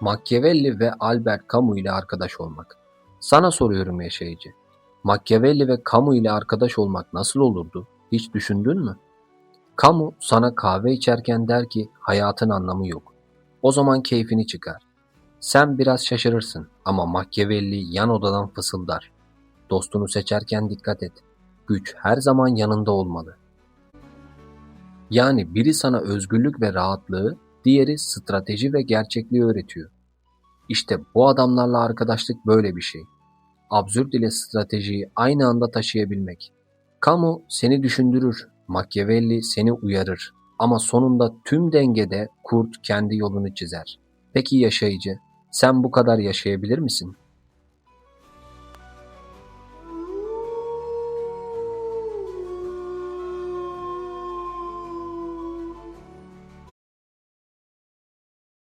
Machiavelli ve Albert Camus ile arkadaş olmak. Sana soruyorum yaşayıcı. Machiavelli ve Camus ile arkadaş olmak nasıl olurdu? Hiç düşündün mü? Camus sana kahve içerken der ki hayatın anlamı yok. O zaman keyfini çıkar. Sen biraz şaşırırsın ama Machiavelli yan odadan fısıldar. Dostunu seçerken dikkat et. Güç her zaman yanında olmalı. Yani biri sana özgürlük ve rahatlığı, diğeri strateji ve gerçekliği öğretiyor. İşte bu adamlarla arkadaşlık böyle bir şey. Absürt ile stratejiyi aynı anda taşıyabilmek. Camus seni düşündürür, Machiavelli seni uyarır. Ama sonunda tüm dengede kurt kendi yolunu çizer. Peki yaşayıcı, sen bu kadar yaşayabilir misin?